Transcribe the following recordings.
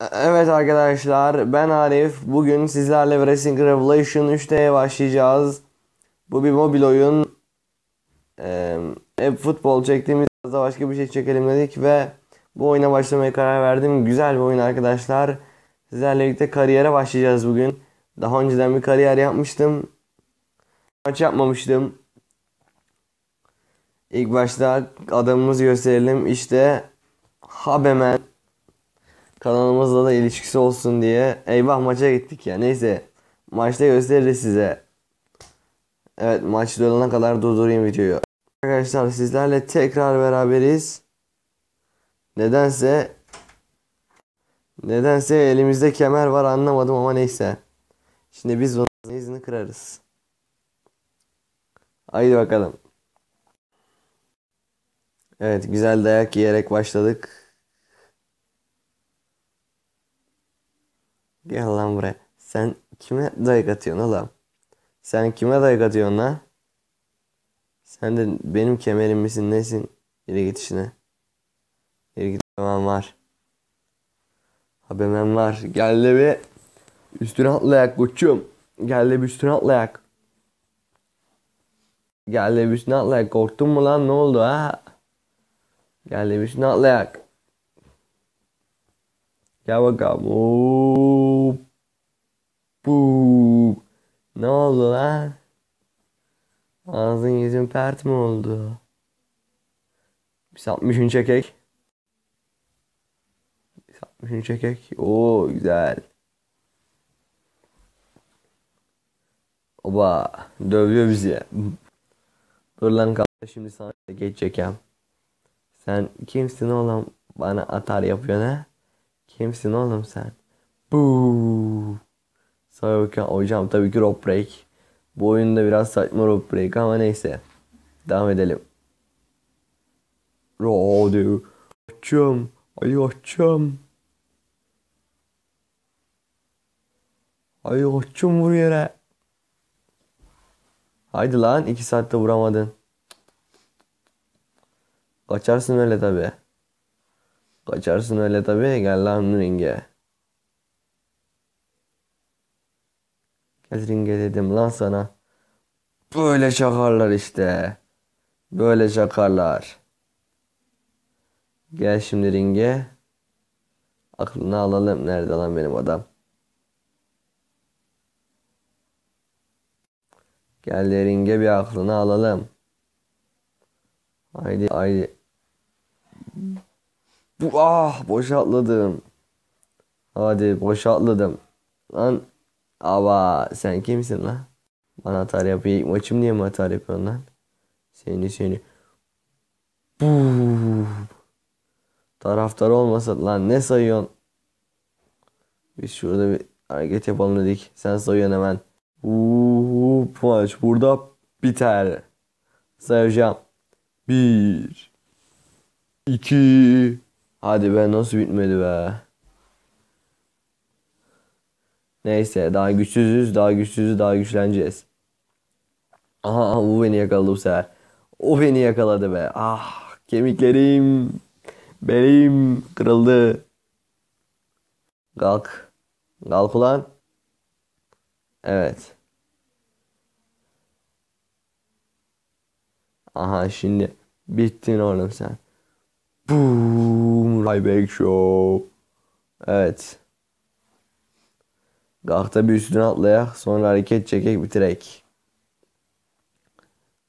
Evet arkadaşlar ben Arif. Bugün sizlerle Wrestling Revelation 3D'ye başlayacağız. Bu bir mobil oyun. Ee, hep futbol çektiğimiz başka bir şey çekelim dedik ve bu oyuna başlamaya karar verdim. Güzel bir oyun arkadaşlar. Sizlerle birlikte kariyere başlayacağız bugün. Daha önceden bir kariyer yapmıştım. Maç yapmamıştım. İlk başta adamımızı gösterelim. İşte Habemen kanalımızla da ilişkisi olsun diye. Eyvah maça gittik ya. Neyse. Maçta gösteririz size. Evet maç dolana kadar durdurayım videoyu. Arkadaşlar sizlerle tekrar beraberiz. Nedense Nedense elimizde kemer var anlamadım ama neyse. Şimdi biz bunun izini kırarız. Haydi bakalım. Evet güzel dayak yiyerek başladık. Gel lan buraya. Sen kime dayak atıyorsun oğlum? Sen kime dayak atıyorsun lan? Sen de benim kemerim misin nesin? Yürü git işine. Yürü git hemen var. Habemen var. Gel de bir üstüne atlayak koçum. Gel de bir üstüne atlayak. Gel de bir üstüne atlayak. Korktun mu lan ne oldu ha? Gel de bir üstüne atlayak. Gel bakalım. Bu. Ne oldu lan? Ağzın yüzün pert mi oldu? Biz 60'ını çekek. Biz 60'ını çekek. Oo güzel. Oba dövüyor bizi. Dur lan kalk şimdi sana geçeceğim. Sen kimsin oğlum? Bana atar yapıyorsun ha? Kimsin oğlum sen? Buu. Sonra bakıyorum hocam tabii ki rope break. Bu oyunda biraz saçma rope break ama neyse. Devam edelim. Rodi. Açım. Ay açım. Ay açım vur yere. Haydi lan iki saatte vuramadın. Kaçarsın öyle tabi. Kaçarsın öyle tabi. Gel lan ringe. Gel ringe dedim lan sana. Böyle çakarlar işte. Böyle çakarlar. Gel şimdi ringe. Aklını alalım. Nerede lan benim adam? Gel ringe bir aklını alalım. Haydi haydi. Bu ah boşaltladım. Hadi boşaltladım. Lan ava sen kimsin lan? Bana atar yapıyor. Maçım niye mi atar yapıyorsun lan? Seni seni. Buu. Taraftar olmasa lan ne sayıyorsun? Biz şurada bir hareket yapalım dedik. Sen sayıyorsun hemen. Uuu maç burada biter. Sayacağım. Bir. iki. Hadi be nasıl bitmedi be. Neyse daha güçsüzüz daha güçsüzüz daha güçleneceğiz. Aha bu beni yakaladı bu sefer. O beni yakaladı be. Ah kemiklerim. Belim kırıldı. Kalk. Kalk ulan. Evet. Aha şimdi bittin oğlum sen. Boom. Ryback Show. Evet. Gahta bir üstüne atlayak. Sonra hareket çekek bitirek.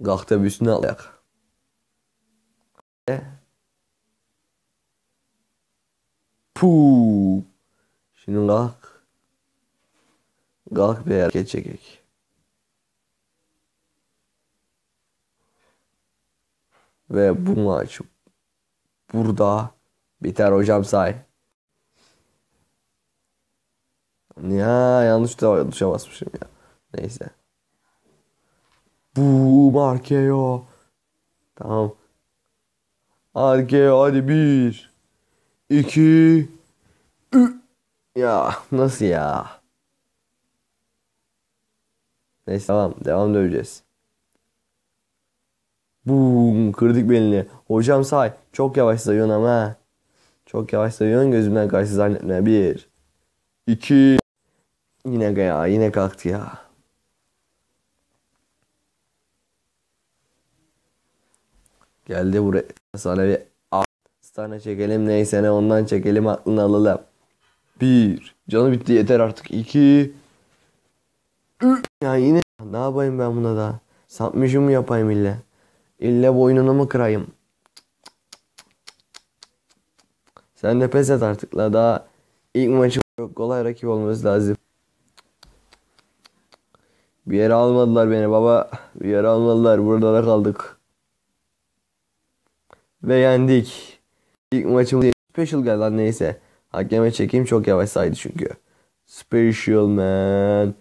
Gahta bir üstüne atlayak. Puu. Şimdi kalk. Kalk bir hareket çekek. Ve bu maç burada biter hocam say. Ya yanlış da basmışım ya. Neyse. Bu Markeo. Tamam. Markeo hadi bir. iki. Ü. Ya nasıl ya? Neyse tamam devam döveceğiz. Boom kırdık belini. Hocam say. Çok yavaş sayıyorsun ama. Çok yavaş sayıyorsun gözümden karşı zannetme. Bir. iki. Yine ya yine kalktı ya. Geldi buraya. Sana bir Stana çekelim neyse ne ondan çekelim aklını alalım. Bir. Canı bitti yeter artık. İki. Üç. Ya yine ne yapayım ben buna da? Sapmışım mı yapayım ille? İlle boynunu mu kırayım? Sen de pes et artık la daha ilk maçı çok kolay rakip olması lazım. Bir yere almadılar beni baba. Bir yere almadılar. Burada da kaldık. Ve yendik. İlk maçımız special geldi lan neyse. Hakeme çekeyim çok yavaş saydı çünkü. Special man.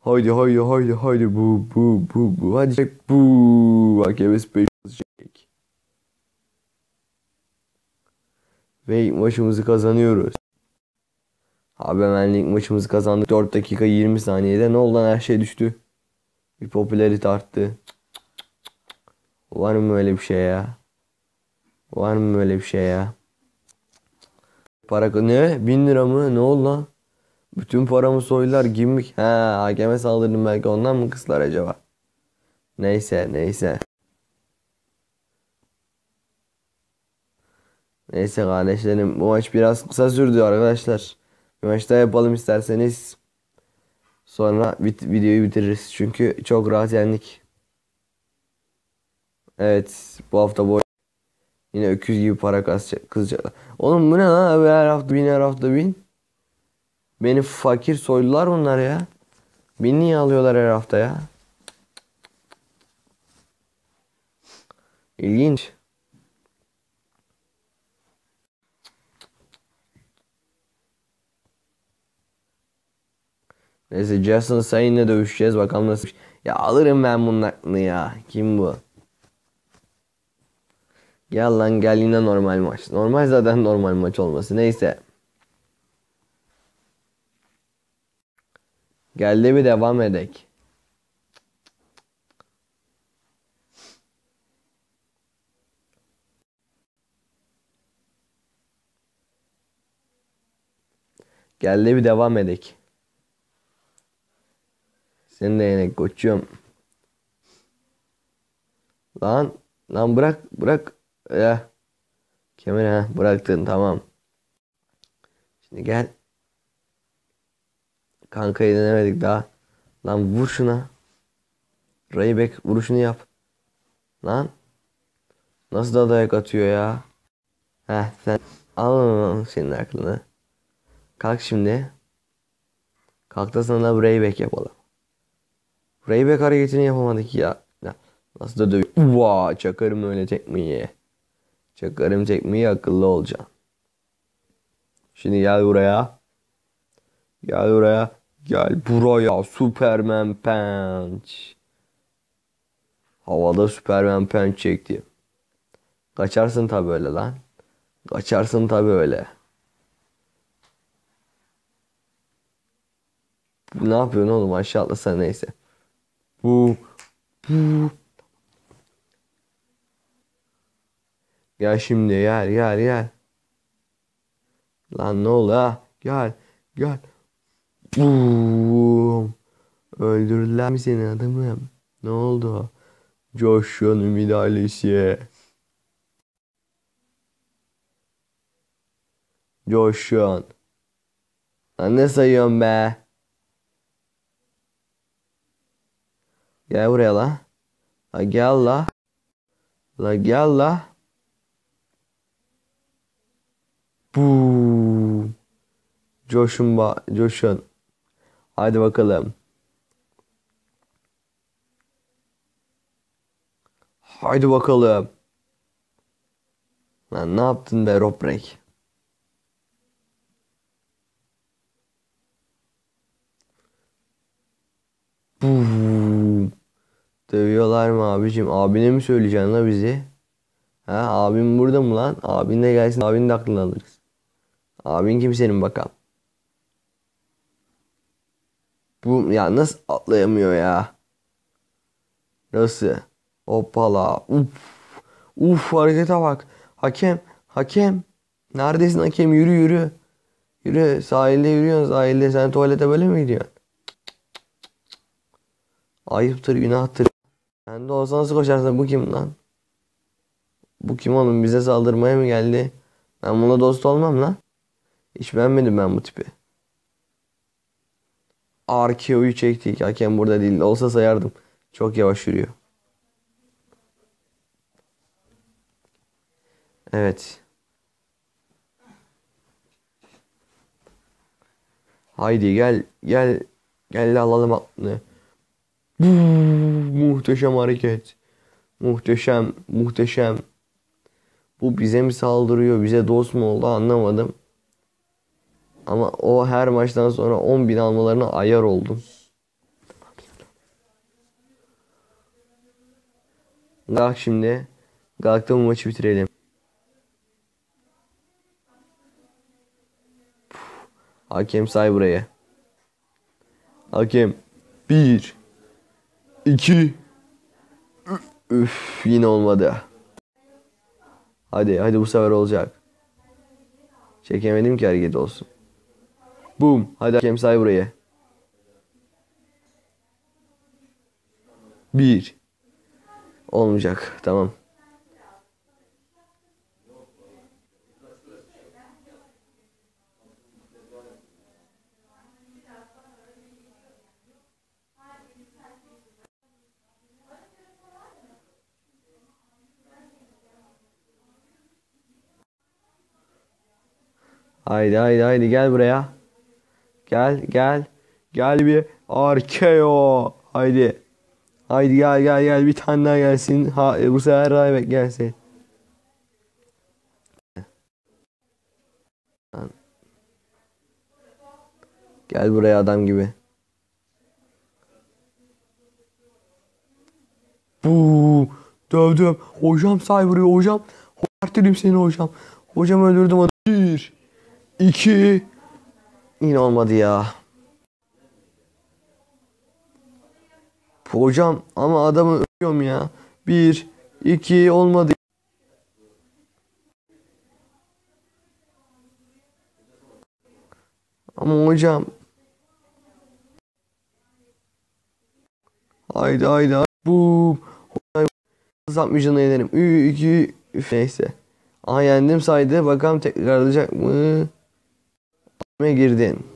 Haydi haydi haydi haydi bu bu bu bu hadi çek bu hakeme special çek. Ve ilk maçımızı kazanıyoruz. Abi hemen ilk maçımızı kazandık. 4 dakika 20 saniyede ne oldu her şey düştü. Bir popülerite arttı. Var mı öyle bir şey ya? Var mı öyle bir şey ya? Para ne? Bin lira mı? Ne oldu lan? Bütün paramı soydular gimmick. He hakeme saldırdım belki ondan mı kıslar acaba? Neyse neyse. Neyse kardeşlerim bu maç biraz kısa sürdü arkadaşlar. Bir maç daha yapalım isterseniz. Sonra bit videoyu bitiririz. Çünkü çok rahat yendik. Evet bu hafta boy yine öküz gibi para kasacak, kızacaklar. Oğlum bu ne lan her hafta bin her hafta bin. Beni fakir soydular bunlar ya. Bin niye alıyorlar her hafta ya? İlginç. Neyse Jason Sayın'la dövüşeceğiz bakalım nasıl. Ya alırım ben bunun aklını ya. Kim bu? Gel lan gel yine normal maç. Normal zaten normal maç olması. Neyse. Geldi bir devam edek. Geldi bir devam edek. Sen de yenek koçum. Lan lan bırak bırak ya. Kemeri ha bıraktın tamam. Şimdi gel. Kankayı denemedik daha. Lan vur şuna. Rayback vuruşunu yap. Lan. Nasıl da dayak atıyor ya. Heh sen al senin aklını. Kalk şimdi. Kalk da sana Rayback yapalım. Rayback hareketini yapamadık ya. Nasıl da dövüyor. Vaa çakarım öyle tekmeyi. Çakarım tekmeyi akıllı olacaksın. Şimdi gel buraya. Gel buraya. Gel buraya. Superman punch. Havada Superman punch çekti. Kaçarsın tabi öyle lan. Kaçarsın tabi öyle. Ne yapıyorsun oğlum aşağı atlasana neyse. Bu bu Gel şimdi gel gel gel. Lan ne oldu ha? Gel gel. Boom. Öldürdüler mi seni adamım? Ne oldu? Joshua'nın müdahalesi. Joshua. Lan ne sayıyorsun be? Gel buraya la. La gel la. La gel la. Bu. Coşun ba coşun. Hadi bakalım. Haydi bakalım. Lan ne yaptın be Robrek? Boom. Dövüyorlar mı abicim? Abine mi söyleyeceksin la bizi? Ha abim burada mı lan? Abin de gelsin abin de aklını alırız. Abin kimsenin bakalım. Bu ya nasıl atlayamıyor ya? Nasıl? Hoppala. Uf. Uf harekete bak. Hakem. Hakem. Neredesin hakem? Yürü yürü. Yürü sahilde yürüyorsun sahilde. Sen tuvalete böyle mi gidiyorsun? Ayıptır günahtır. Sen de olsa nasıl koşarsın bu kim lan? Bu kim oğlum bize saldırmaya mı geldi? Ben bununla dost olmam lan. Hiç beğenmedim ben bu tipi. Arkeo'yu çektik. Hakem burada değil. Olsa sayardım. Çok yavaş yürüyor. Evet. Haydi gel gel gel alalım aklını. Muhteşem hareket. Muhteşem muhteşem. Bu bize mi saldırıyor bize dost mu oldu anlamadım. Ama o her maçtan sonra 10 bin almalarına ayar oldum. Kalk şimdi. Kalk bu maçı bitirelim. Hakem say buraya. Hakem. Bir. İki. Üf yine olmadı. Hadi hadi bu sefer olacak. Çekemedim ki hareket olsun. Boom. Hadi hakem say buraya. Bir. Olmayacak. Tamam. Haydi haydi haydi gel buraya. Gel gel. Gel bir arkeo. Haydi. Haydi gel gel gel bir tane daha gelsin. Ha, e, bu sefer Raybek gelsin. Gel buraya adam gibi. Bu dövdüm. Hocam say vuruyor hocam. Hortladım seni hocam. Hocam öldürdüm onu. Bir. iki. Yine olmadı ya. Hocam ama adamı ölüyorum ya. Bir. iki olmadı. Ama hocam. Haydi haydi haydi. Bu. Satmayacağını yenerim. 2 üf neyse. Aha yendim saydı. Bakalım tekrarlayacak mı? Ne girdin?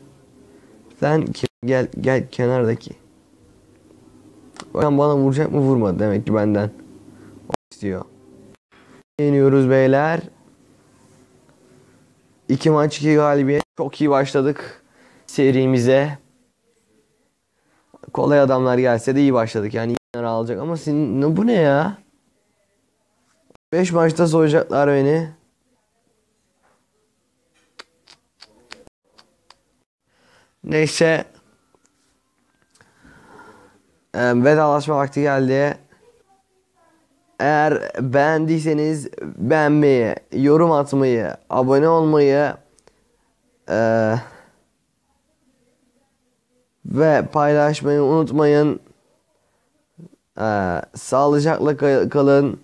Sen kim? Gel gel kenardaki. Bakalım bana vuracak mı vurmadı demek ki benden. O istiyor. Yeniyoruz beyler. İki maç iki galibiyet. Çok iyi başladık serimize. Kolay adamlar gelse de iyi başladık. Yani iyi alacak ama senin bu ne ya? 5 maçta soyacaklar beni. Neyse. Ee, vedalaşma vakti geldi. Eğer beğendiyseniz beğenmeyi, yorum atmayı, abone olmayı e, ve paylaşmayı unutmayın. E, sağlıcakla kalın.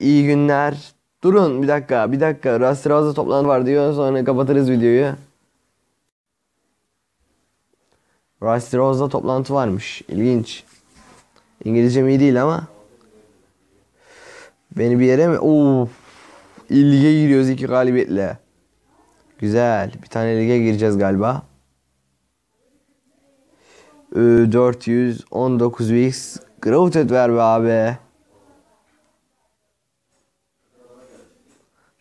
İyi günler. Durun bir dakika, bir dakika. Rastroz'da toplantı var diyor. Sonra kapatırız videoyu. Rastroz'da toplantı varmış. İlginç. İngilizcem iyi değil ama. Beni bir yere mi? Oo. İlge giriyoruz iki galibiyetle. Güzel. Bir tane lige gireceğiz galiba. 419 weeks. Growth ver be abi.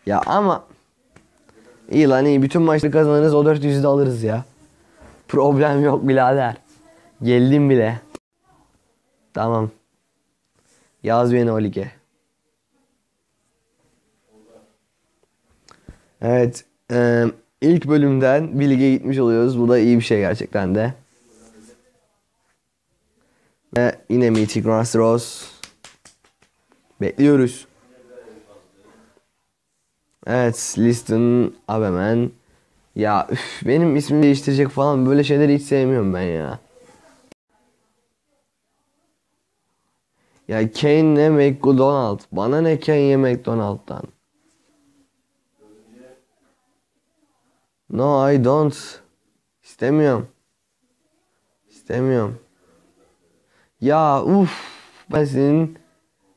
Ya ama iyi lan iyi. Bütün maçları kazanırız. O 400'ü de alırız ya. Problem yok birader. Geldim bile. Tamam. Yaz beni o lige. Evet. E, ilk bölümden bir lige gitmiş oluyoruz. Bu da iyi bir şey gerçekten de. Ve yine Mythic Rostros. Bekliyoruz. Evet. Liston Abemen. Ya üf, benim ismimi değiştirecek falan böyle şeyleri hiç sevmiyorum ben ya. Ya Kane ne McDonald? Bana ne Kane McDonald'dan? No I don't. İstemiyorum. İstemiyorum. Ya uf ben senin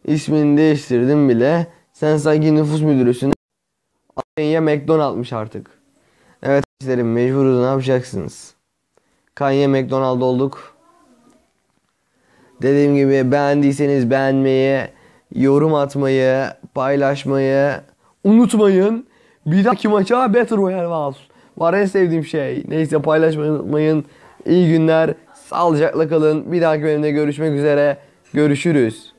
ismini değiştirdim bile. Sen sanki nüfus müdürüsün. Kanye McDonald'mış artık. İşlerim mecburuz ne yapacaksınız? Kanye McDonald olduk. Dediğim gibi beğendiyseniz beğenmeyi, yorum atmayı, paylaşmayı unutmayın. Bir dahaki maça Battle Royale var. Var en sevdiğim şey. Neyse paylaşmayı unutmayın. İyi günler. Sağlıcakla kalın. Bir dahaki bölümde görüşmek üzere. Görüşürüz.